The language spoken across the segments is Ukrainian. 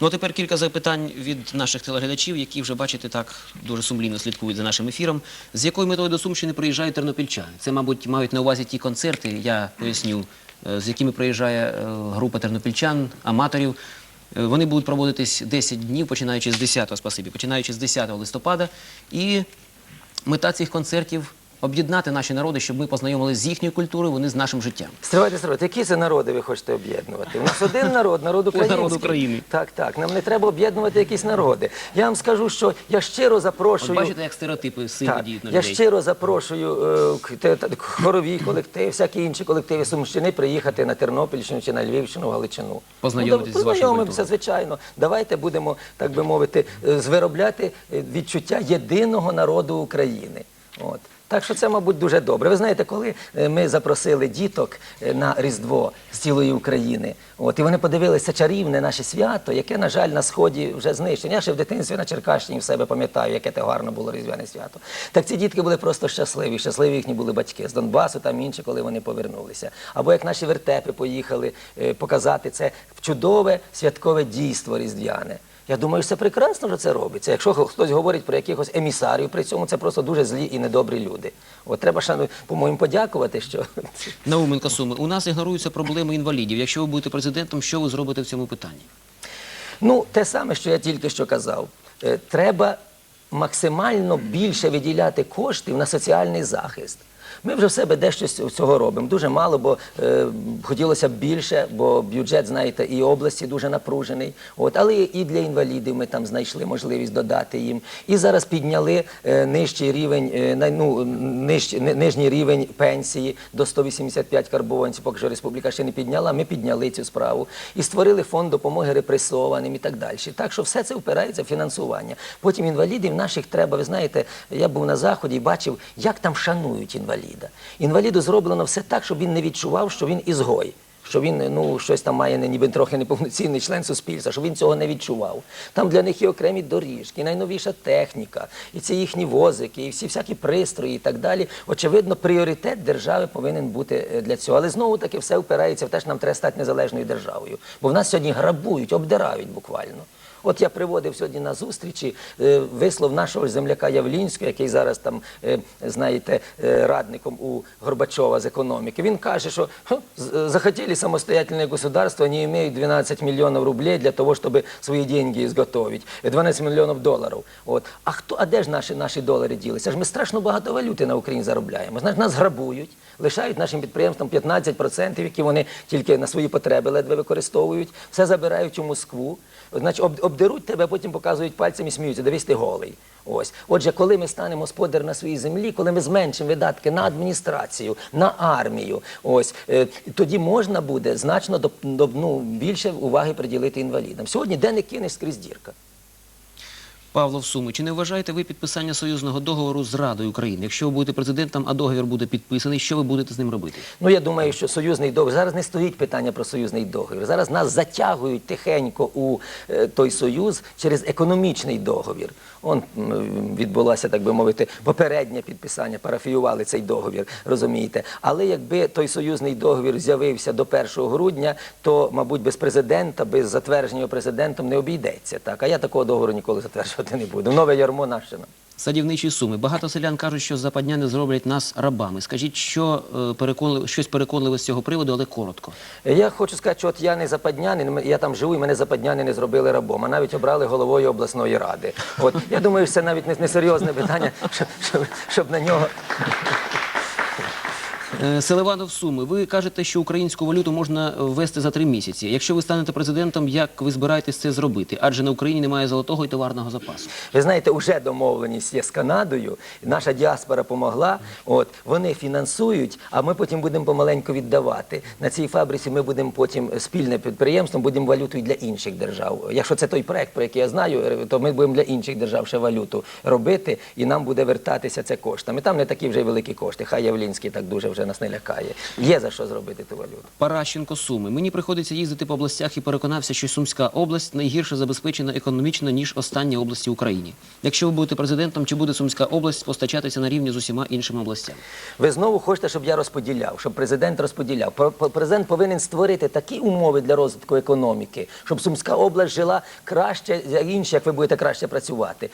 Ну а тепер кілька запитань від наших телеглядачів, які вже бачите так дуже сумлінно слідкують за нашим ефіром. З якою метою до Сумщини приїжджають тернопільчани? Це, мабуть, мають на увазі ті концерти, я поясню, е, з якими приїжджає е, група тернопільчан, аматорів. Е, Вони будуть проводитись 10 днів, починаючи з 10 спасибі, починаючи з 10 листопада. І мета цих концертів об'єднати наші народи, щоб ми познайомилися з їхньою культурою, вони з нашим життям. Стривайте, стривайте, які це народи ви хочете об'єднувати? У нас один народ, народ український. народ України. Так, так. Нам не треба об'єднувати якісь народи. Я вам скажу, що я щиро От запрошую. бачите, як стереотипи сильно діють на я щиро запрошую е, хорові колектив, всякі інші колективи Сумщини приїхати на Тернопільщину чи на Львівщину, Галичину. Познайомитись ну, з вашою культурою. звичайно. Давайте будемо, так би мовити, е, звиробляти е, відчуття єдиного народу України. От. Так що це, мабуть, дуже добре. Ви знаєте, коли е, ми запросили діток е, на Різдво з цілої України, от, і вони подивилися чарівне наше свято, яке, на жаль, на сході вже знищено. Я ще в дитинстві на Черкащині в себе пам'ятаю, яке те гарно було різдвяне свято. Так ці дітки були просто щасливі. Щасливі їхні були батьки з Донбасу, там інші, коли вони повернулися. Або як наші вертепи поїхали е, показати це чудове святкове дійство різдвяне. Я думаю, що це прекрасно, що це робиться. Якщо хтось говорить про якихось емісарів, при цьому це просто дуже злі і недобрі люди. От треба шану, по-моєму, подякувати, що Науменко Суми, у нас ігноруються проблеми інвалідів. Якщо ви будете президентом, що ви зробите в цьому питанні? ну те саме, що я тільки що казав. Е, Треба максимально більше виділяти коштів на соціальний захист. Ми вже в себе дещо цього робимо. Дуже мало, бо е, хотілося б більше, бо бюджет, знаєте, і області дуже напружений. От, але і для інвалідів ми там знайшли можливість додати їм. І зараз підняли е, нижчий рівень, е, ну, ниж, нижній рівень пенсії до 185 карбованців, поки що республіка ще не підняла. Ми підняли цю справу і створили фонд допомоги репресованим і так далі. Так що все це впирається в фінансування. Потім інвалідів наших треба. Ви знаєте, я був на заході і бачив, як там шанують інваліда. Інваліду зроблено все так, щоб він не відчував, що він ізгой. Що він ну щось там має ніби трохи неповноцінний член суспільства, щоб він цього не відчував. Там для них є окремі доріжки, і найновіша техніка, і ці їхні возики, і всі всякі пристрої і так далі. Очевидно, пріоритет держави повинен бути е, для цього. Але знову таки все впирається в те, що нам треба стати незалежною державою. Бо в нас сьогодні грабують, обдирають буквально. От я приводив сьогодні на зустрічі е, вислов нашого земляка Явлінського, який зараз там, е, знаєте, е, радником у Горбачова з економіки. Він каже, що захотіли самостоятельное государство, они имеют 12 миллионов рублей для того, чтобы свои деньги изготовить. 12 мільйонів доларів. От. А хто, а де ж наші, наші долари ділися? Ж ми страшно багато валюти на Україні заробляємо. Знаєш, нас грабують, лишають нашим підприємствам 15%, які вони тільки на свої потреби ледве використовують, все забирають у Москву. Значить, об- обдеруть тебе, потім показують пальцем і сміються, дивись ти голий. Ось. Отже, коли ми станемо господар на своїй землі, коли ми зменшимо видатки на адміністрацію, на армію, ось е, тоді можна буде значно ну, більше уваги приділити інвалідам. Сьогодні де не кинеш скрізь дірка. Павло в Суми, чи не вважаєте ви підписання союзного договору з Радою України? Якщо ви будете президентом, а договір буде підписаний, що ви будете з ним робити? Ну я думаю, що союзний договір зараз не стоїть питання про союзний договір. Зараз нас затягують тихенько у е, той союз через економічний договір. Он м, відбулося, так би мовити, попереднє підписання, парафіювали цей договір, розумієте. Але якби той союзний договір з'явився до 1 грудня, то, мабуть, без президента, без затвердження президентом не обійдеться. Так, а я такого договору ніколи затверджувати не буду. Нове ярмо наше нам. Садівничі суми. Багато селян кажуть, що западняни зроблять нас рабами. Скажіть, що е, переконливо, щось переконливе з цього приводу, але коротко. Я хочу сказати, що от я не западнянин, я там живу, і мене западняни не зробили рабом, а навіть обрали головою обласної ради. От я думаю, що це навіть не, не серйозне питання, щоб, щоб, щоб на нього. Е, Селиванов Суми, ви кажете, що українську валюту можна ввести за три місяці. Якщо ви станете президентом, як ви збираєтесь це зробити? Адже на Україні немає золотого і товарного запасу. Ви знаєте, вже домовленість є з Канадою. Наша діаспора помогла. От вони фінансують, а ми потім будемо помаленьку віддавати. На цій фабриці ми будемо потім спільне підприємством, будемо валютою для інших держав. Якщо це той проект, про який я знаю, то ми будемо для інших держав ще валюту робити, і нам буде вертатися це коштами. Там не такі вже великі кошти. Хай Явлінський так дуже вже нас не лякає. Є за що зробити ту валюту. Паращенко Суми. Мені приходиться їздити по областях і переконався, що Сумська область найгірше забезпечена економічно, ніж останні області в Україні. Якщо ви будете президентом, чи буде Сумська область постачатися на рівні з усіма іншими областями? Ви знову хочете, щоб я розподіляв, щоб президент розподіляв. Президент повинен створити такі умови для розвитку економіки, щоб Сумська область жила краще, як інші, як ви будете краще працювати.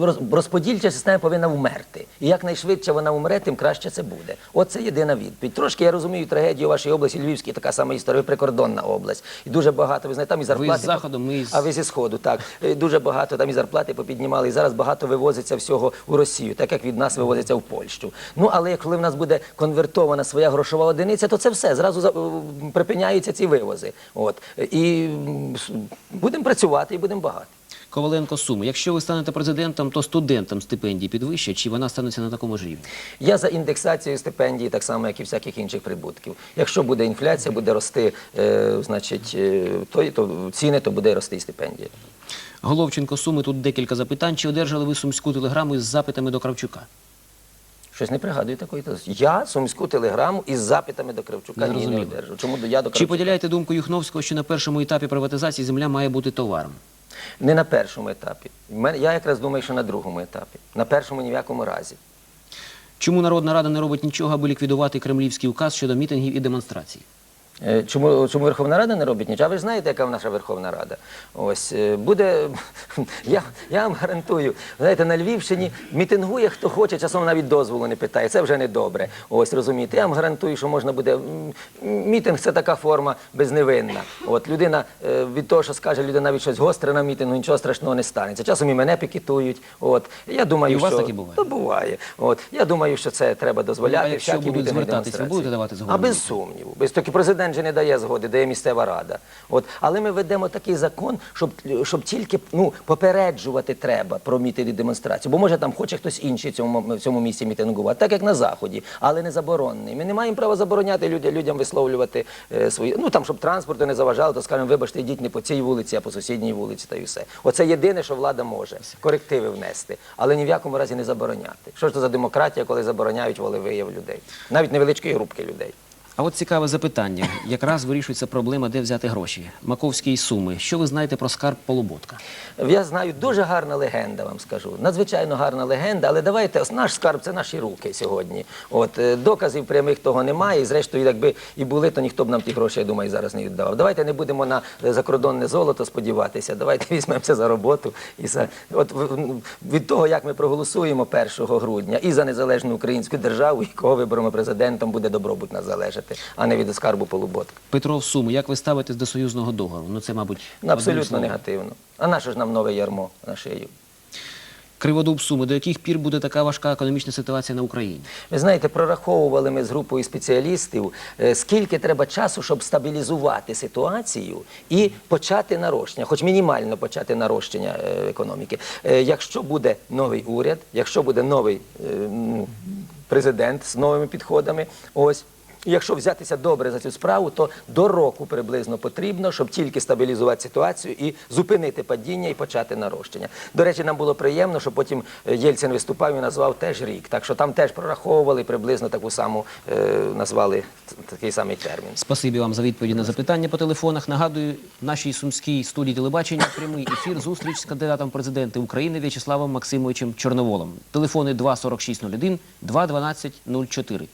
Роз- Розподільча система повинна вмерти. І якнайшвидше вона умре, тим краще це буде. От це єдина відповідь. Трошки я розумію трагедію вашої області, Львівській, така сама історія, прикордонна область. І дуже багато, ви знаєте, там і зарплати. з Заходу, ми з- А ви зі сходу, так Е, дуже багато там і зарплати попіднімали. І зараз багато вивозиться всього у Росію, так як від нас вивозиться в Польщу. Ну але коли в нас буде конвертована своя грошова одиниця, то це все зразу за- е, припиняються ці вивози. От і м, с- будемо працювати і будемо багаті. Коваленко Суми. Якщо ви станете президентом, то студентам стипендії підвищать, чи вона станеться на такому ж рівні? Я за індексацію стипендії, так само як і всяких інших прибутків. Якщо буде інфляція, буде рости, е, значить, е, то, то ціни, то буде рости і стипендія. Головченко Суми. Тут декілька запитань. Чи одержали ви сумську телеграму із запитами до Кравчука? Щось не пригадую такої. Я сумську телеграму із запитами до Кравчука ні, не одержу. Чому я до Чи поділяєте думку Юхновського, що на першому етапі приватизації земля має бути товаром? Не на першому етапі. Я якраз думаю, що на другому етапі. На першому ні в якому разі. Чому Народна Рада не робить нічого, аби ліквідувати кремлівський указ щодо мітингів і демонстрацій? Е, Чому, чому Верховна Рада не робить нічого? А ви ж знаєте, яка наша Верховна Рада? Ось е, буде. Я, я вам гарантую, знаєте, на Львівщині мітингує хто хоче, часом навіть дозволу не питає. Це вже не добре. Ось розумієте. Я вам гарантую, що можна буде. Мітинг це така форма безневинна. От людина е, від того, що скаже людина навіть щось гостре на мітингу, нічого страшного не станеться. Часом і мене пікетують. От я думаю, І у вас що таке буває? Та буває. От я думаю, що це треба дозволяти. Ну, а якщо будуть ви будете давати згоду? А без сумніву. Без таки президент же не дає згоди, дає місцева рада. От, але ми ведемо такий закон, щоб, щоб тільки ну, попереджувати треба про мітинги демонстрації. Бо може там хоче хтось інший цьому, в цьому місці мітингувати, так як на заході, але не заборонений. Ми не маємо права забороняти людям, людям висловлювати е, свої. Ну там, щоб транспорту не заважало, то скажемо, вибачте, йдіть не по цій вулиці, а по сусідній вулиці, та й все. Оце єдине, що влада може корективи внести, але ні в якому разі не забороняти. Що ж це за демократія, коли забороняють волевияв людей, навіть невеличкої групки людей. А от цікаве запитання. Якраз вирішується проблема, де взяти гроші. Маковські суми. Що ви знаєте про скарб Полуботка? Я знаю, дуже гарна легенда, вам скажу. Надзвичайно гарна легенда, але давайте наш скарб це наші руки сьогодні. От е, доказів прямих того немає. І зрештою, якби і були, то ніхто б нам ті гроші, я думаю, зараз не віддавав. Давайте не будемо на е, закордонне золото сподіватися. Давайте візьмемося за роботу. І за от від того, як ми проголосуємо 1 грудня і за незалежну українську державу, і кого виберемо президентом, буде добробут нас залежати, а не від скарбу полуботка. Петров Суми. Як ви ставитесь до союзного договору? Ну це, мабуть, Ну, Абсолютно негативно. А наше ж нам нове ярмо на шию? Криводуб Суми. До яких пір буде така важка економічна ситуація на Україні? Ви знаєте, прораховували ми з групою спеціалістів, е, скільки треба часу, щоб стабілізувати ситуацію і почати нарощення, хоч мінімально почати нарощення е, економіки. Е, Якщо буде новий уряд, якщо буде новий президент з новими підходами, ось. Якщо взятися добре за цю справу, то до року приблизно потрібно, щоб тільки стабілізувати ситуацію і зупинити падіння і почати нарощення. До речі, нам було приємно, що потім е, Єльцин виступав і назвав теж рік. Так що там теж прораховували приблизно таку саму е, назвали такий самий термін. Спасибі вам за відповіді на запитання по телефонах. Нагадую, в нашій сумській студії телебачення прямий ефір зустріч з кандидатом президенти України В'ячеславом Максимовичем Чорноволом. Телефони 24601, 21204.